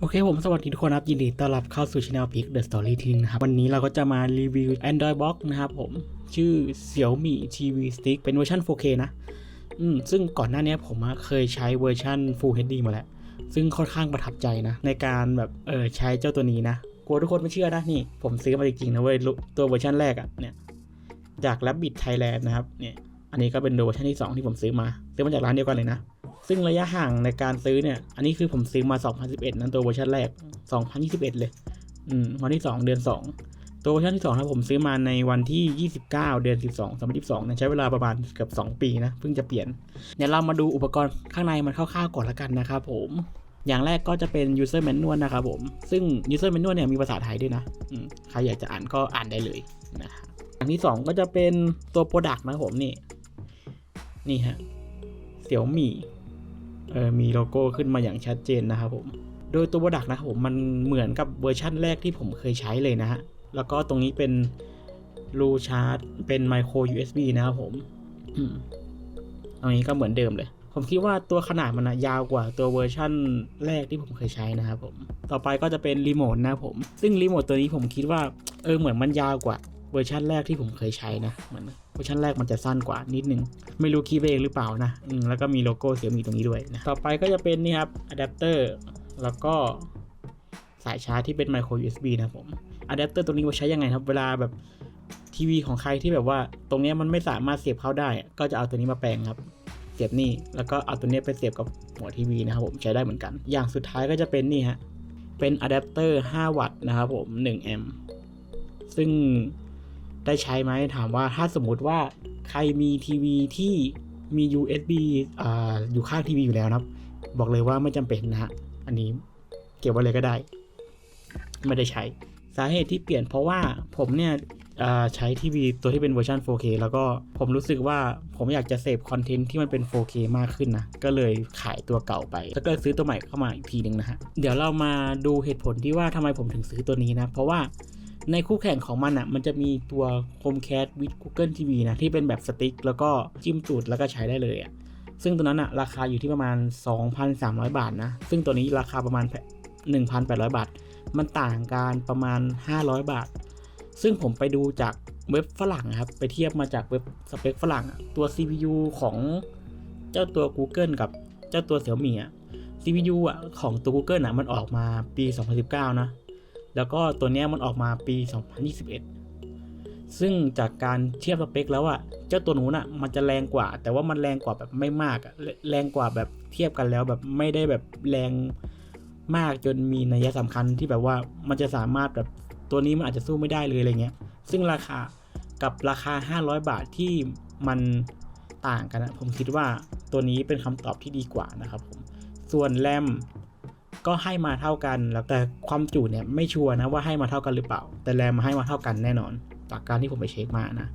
โอเคผมสวัสดีทุกคนครับ ยินดีต้อนรับเข้าสู่ช anel Pick The Story ทีนึงนะครับ วันนี้เราก็จะมารีวิว Android Box นะครับผม ชื่อ Xiaomi TV Stick เป็นเวอร์ชัน 4K นะ อืม ซึ่งก่อนหน้านี้ผมเคยใช้เวอร์ชัน Full HD มาแล้ว ซึ่งค่อนข้างประทับใจนะ ในการแบบเออใช้เจ้าตัวนี้นะ กลัวทุกคนไม่เชื่อนะ นี่ ผมซื้อมาจริงๆนะเว้ยตัวเวอร์ชันแรกอะเนี่ยจาก Rabbit Thailand นะครับเนี่ยอันนี้ก็เป็นเวอร์ชันที่ 2 ที่ผมซื้อมา ซื้อมาจากร้านเดียวกันเลยนะ ซึ่งระยะห่างในการซื้อเนี่ย อันนี้คือผมซื้อมา 2011 นั้นตัวเวอร์ชันแรก 2021 เลย อืม วันที่ 2 เดือน 2 ตัวเวอร์ชันที่2นะผมซื้อมาในวันที่ 29 เดือน 12 2022นะใช้เวลาประมาณเกือบ 2 ปีนะ เพิ่งจะเปลี่ยน เดี๋ยวเรามาดูอุปกรณ์ข้างในมันคร่าวๆก่อนละกันนะครับผม อย่างแรกก็จะเป็น user manual นะครับผม ซึ่ง user manual เนี่ยมีภาษาไทยด้วยนะใครอยากจะอ่านก็อ่านได้เลยนะครับอันที่ 2 ก็จะเป็นตัว product นะครับผมนี่ นี่ฮะเสี่ยวมี่ มีโลโก้ขึ้นมาอย่างชัดเจนนะครับผม โดยตัวโปรดักต์นะครับผมมันเหมือนกับเวอร์ชั่นแรกที่ผมเคยใช้เลยนะฮะ แล้วก็ตรงนี้เป็นรูชาร์จเป็นไมโคร USB นะครับผมตรงนี้ก็เหมือนเดิมเลย ผมคิดว่าตัวขนาดมันนะยาวกว่าตัวเวอร์ชั่นแรกที่ผมเคยใช้นะครับผม ต่อไปก็จะเป็นรีโมทนะครับผม ซึ่งรีโมทตัวนี้ผมคิดว่าเออเหมือนมันยาวกว่า เวอร์ชันแรกที่ผมเคยใช้นะเหมือนเวอร์ชันแรกมันจะสั้นกว่านิดนึง ไม่รู้คีย์เองหรือเปล่านะอืมแล้วก็มีโลโก้เสียมีตรงนี้ด้วยนะต่อไปก็จะเป็นนี่ครับอะแดปเตอร์แล้วก็สายชาร์จที่เป็นไมโคร USB นะครับผมอะแดปเตอร์ตรงนี้ว่าใช้ยังไงครับ เวลาแบบทีวีของใครที่แบบว่า ตรงเนี้ยมันไม่สามารถเสียบเข้าได้ ก็จะเอาตัวนี้มาแปลงครับ เสียบนี่แล้วก็เอาตัวเนี้ยไปเสียบกับหัวทีวีนะครับผมใช้ได้เหมือนกัน อย่างสุดท้ายก็จะเป็นนี่ฮะเป็นอะแดปเตอร์5วัตต์นะครับผม1แอมป์ซึ่ง ได้ใช้ไหมถามว่าถ้าสมมติว่าใครมีทีวีที่มี USB อ่าอยู่ข้างทีวีอยู่แล้วนะครับ บอกเลยว่าไม่จำเป็นนะฮะอันนี้เก็บไว้เลยก็ได้ ไม่ได้ใช้ สาเหตุที่เปลี่ยนเพราะว่าผมเนี่ยใช้ทีวีตัวที่เป็นเวอร์ชัน 4K แล้วก็ผมรู้สึกว่าผมอยากจะเสพคอนเทนต์ที่มันเป็น 4K มากขึ้นนะ ก็เลยขายตัวเก่าไป แล้วก็ซื้อตัวใหม่เข้ามาอีกทีหนึ่งนะฮะ เดี๋ยวเรามาดูเหตุผลที่ว่าทำไมผมถึงซื้อตัวนี้นะ เพราะว่า ในคู่แข่งของมันอะ มันจะมีตัว Chromecast with Google TV นะ ที่เป็นแบบสติ๊กแล้วก็จิ้มจุดแล้วก็ใช้ได้เลยอะ ซึ่งตัวนั้นอะ ราคาอยู่ที่ประมาณ 2,300 บาทนะ ซึ่งตัวนี้ราคาประมาณ 1,800 บาท มันต่างกันประมาณ 500 บาท ซึ่งผมไปดูจากเว็บฝรั่งนะครับ ไปเทียบมาจากเว็บสเปคฝรั่งตัว CPU ของเจ้าตัว Google กับเจ้าตัว Xiaomi อะ CPU อะของตัว Google อะมันออกมาปี 2019 นะ แล้วก็ตัวนี้มันออกมาปี 2021 ซึ่งจากการเทียบสเปคแล้วอะเจ้าตัวนู้นอะมันจะแรงกว่า แต่ว่ามันแรงกว่าแบบไม่มากอะแรงกว่าแบบเทียบกันแล้วแบบไม่ได้แบบแรงมากจนมีนัยสำคัญที่แบบว่ามันจะสามารถแบบตัวนี้มันอาจจะสู้ไม่ได้เลยอะไรเงี้ย ซึ่งราคากับราคา 500 บาทที่มันต่างกันนะผมคิดว่าตัวนี้เป็นคำตอบที่ดีกว่านะครับผม ส่วนแรม ก็ให้มาเท่ากันแล้วแต่ความจุเนี่ยไม่ชัวร์นะว่าให้มาเท่ากันหรือเปล่า แต่แรมมาให้มาเท่ากันแน่นอน จากการที่ผมไปเช็คมานะ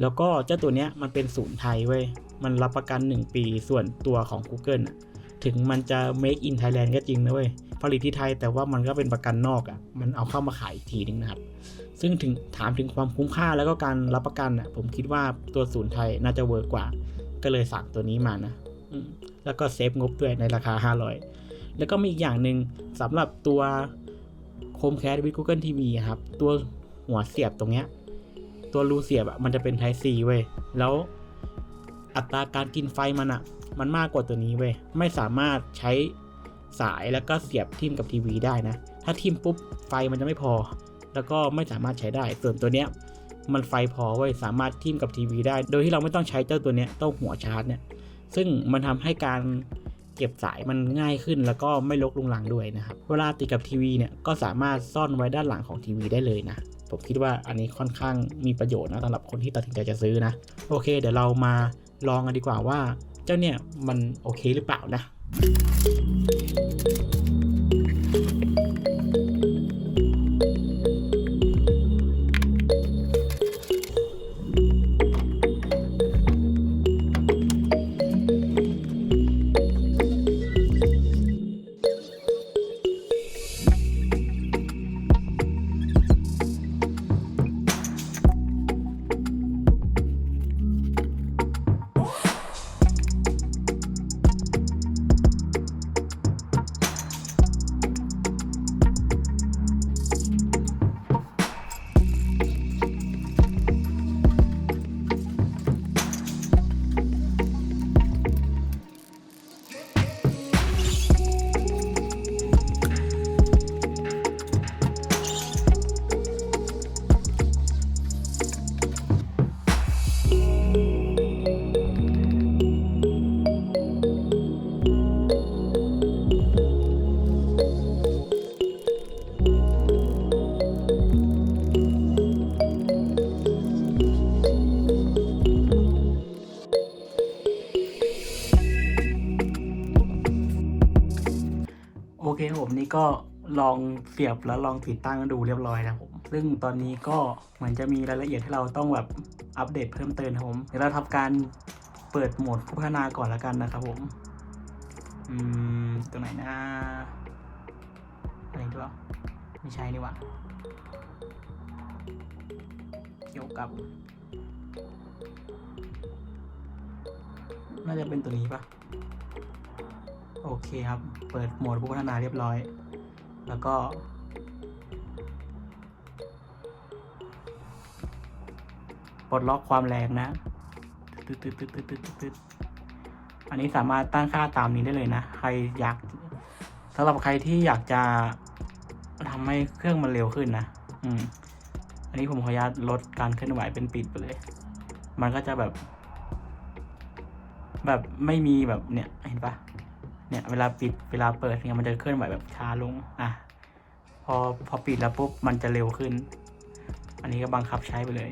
แล้วก็เจ้าตัวเนี้ยมันเป็นศูนย์ไทยเว้ยมันรับประกัน 1 ปีส่วนตัวของ Google นะถึงมันจะ make in Thailand ก็จริงนะเว้ยผลิตที่ไทยแต่ว่ามันก็เป็นประกันนอกอะ่ะมันเอาเข้ามาขายอีกทีนึงนะครับ ซึ่งถึงถามถึงความคุ้มค่าแล้วก็การรับประกันอะผมคิดว่าตัวศูนย์ไทยน่าจะเวิร์กกว่า ก็เลยสั่งตัวนี้มานะแล้วก็เซฟงบด้วยในราคา 500 แล้วก็มีอีกอย่างหนึ่งสำหรับตัว Chromecast with Google TV ครับ ตัวหัวเสียบตรงเนี้ย ตัวรูเสียบอะมันจะเป็น Type C เว้ย แล้วอัตราการกินไฟมันอะมันมากกว่าตัวนี้เว้ย ไม่สามารถใช้สายแล้วก็เสียบทิมกับทีวีได้นะ ถ้าทิมปุ๊บไฟมันจะไม่พอ แล้วก็ไม่สามารถใช้ได้ ส่วนตัวเนี้ยมันไฟพอเว้ย สามารถทิมกับทีวีได้ โดยที่เราไม่ต้องใช้เจ้าตัวเนี้ยต้องหัวชาร์จเนี่ย ซึ่งมันทำให้การ เก็บสายมันง่ายขึ้น แล้วก็ไม่ลกลุงลังด้วยนะครับ เวลาติดกับทีวีเนี่ยก็สามารถซ่อนไว้ด้านหลังของทีวีได้เลยนะผมคิดว่าอันนี้ค่อนข้างมีประโยชน์นะสำหรับคนที่ตัดสินใจจะซื้อนะ โอเค เดี๋ยวเรามาลองกันดีกว่าว่า เจ้าเนี่ยมันโอเคหรือเปล่านะ นี่ก็ลองเสียบแล้วลองติดตั้งดูเรียบร้อยนะครับผม ซึ่งตอนนี้ก็เหมือนจะมีรายละเอียดที่เราต้องแบบอัปเดตเพิ่มเติมนะครับผม เดี๋ยวเราทำการเปิดโหมดผู้พัฒนาก่อนแล้วกันนะครับผม อืมตรงไหนนะอะไรด้วยไม่ใช่นี่หว่าเกี่ยวกับ น่าจะเป็นตัวนี้ปะ โอเคครับ เปิดโหมดผู้พัฒนาเรียบร้อย แล้วก็ ปลดล็อกความแรงนะตึ๊ดตึ๊ดตึ๊ดตึ๊ดตึ๊ดตึ๊ดอันนี้สามารถตั้งค่าตามนี้ได้เลยนะ ใครอยากสำหรับใครที่อยากจะทำให้เครื่องมันเร็วขึ้นนะ อืม อันนี้ผมขออนุญาตลดการเคลื่อนไหวเป็นปิดไปเลย มันก็จะแบบ แบบไม่มีแบบเนี่ย เห็นปะ เนี่ยเวลาปิดเวลาเปิดเนี่ยมันจะเคลื่อนไหวแบบช้าลงอะพอพอปิดแล้วปุ๊บมันจะเร็วขึ้น อันนี้ก็บังคับใช้ไปเลย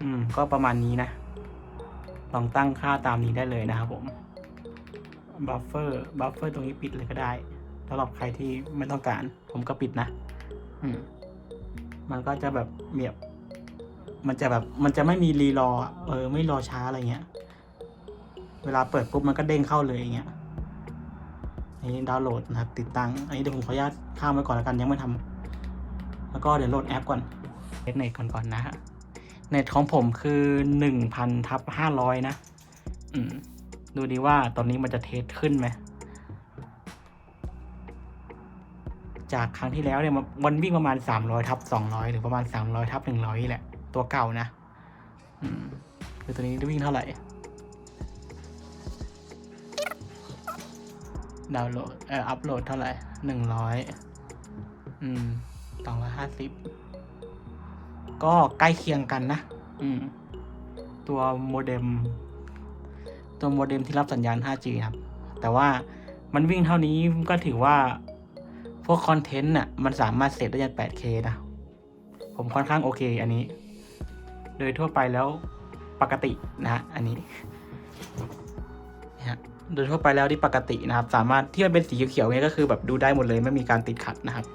อืมก็ประมาณนี้นะ ลองตั้งค่าตามนี้ได้เลยนะครับผมบัฟเฟอร์บัฟเฟอร์ตรงนี้ปิดเลยก็ได้สำหรับใครที่ไม่ต้องการ ผมก็ปิดนะ อืม มันก็จะแบบเมียบ มันจะแบบมันจะไม่มีรีรอ เออ ไม่รอช้าอะไรเงี้ย เวลาเปิดปุ๊บมันก็เด้งเข้าเลยอย่างเงี้ยอันนี้ดาวน์โหลดนะครับ ติดตั้ง อันนี้เดี๋ยวผมขออนุญาตข้ามไว้ก่อนแล้วกันยังไม่ทำแล้วก็เดี๋ยวโหลดแอปก่อนเน็ตก่อนก่อนนะฮะ เน็ตของผมคือหนึ่งพันทับห้าร้อยนะ อืม ดูดีว่าตอนนี้มันจะเทสขึ้นไหมจากครั้งที่แล้วเนี่ยมันมันวิ่งประมาณสามร้อยทับสองร้อยหรือประมาณสามร้อยทับหนึ่งร้อยแหละ ตัวเก่านะอืมคือตัวนี้วิ่งเท่าไหร่ ดาวน์โหลด เอ่อ อัพโหลดเท่าไหร่หนึ่งร้อยอืมสองร้อยห้าสิบ ก็ใกล้เคียงกันนะ อืม ตัวโมเด็ม ตัวโมเด็มที่รับสัญญาณ 5G ครับ แต่ว่ามันวิ่งเท่านี้ก็ถือว่า พวกคอนเทนต์น่ะ มันสามารถเสร็จได้ยัน 8K นะ ผมค่อนข้างโอเคอันนี้โดยทั่วไปแล้วปกตินะฮะอันนี้นะฮะโดยทั่วไปแล้วที่ปกตินะครับ สามารถที่มันเป็นสีเขียวๆเนี่ยก็คือแบบดูได้หมดเลยไม่มีการติดขัดนะครับ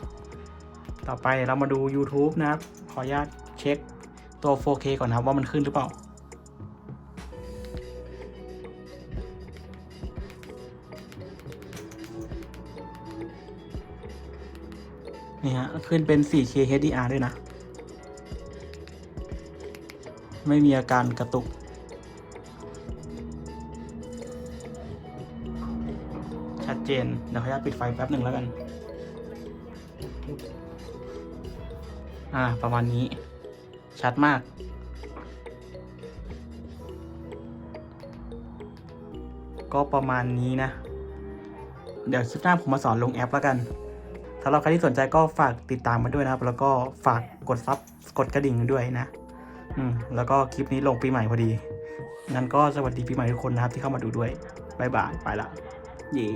ต่อไปเรามาดู YouTube นะครับ ขออนุญาตเช็คตัว 4K ก่อนนะครับว่ามันขึ้นหรือเปล่า นี่ฮะขึ้นเป็น 4K HDR ด้วยนะ ไม่มีอาการกระตุก ชัดเจน เดี๋ยวขออนุญาตปิดไฟแป๊บหนึ่งแล้วกัน อ่า ประมาณนี้ ชัดมากก็ประมาณนี้นะ เดี๋ยวคลิปหน้าผมมาสอนลงแอปแล้วกันสำหรับใครที่สนใจก็ฝากติดตามมาด้วยนะครับ แล้วก็ฝากกดซับกดกระดิ่งด้วยนะ แล้วก็คลิปนี้ลงปีใหม่พอดีงั้นก็สวัสดีปีใหม่ทุกคนนะครับที่เข้ามาดูด้วยบายบายไปละเย้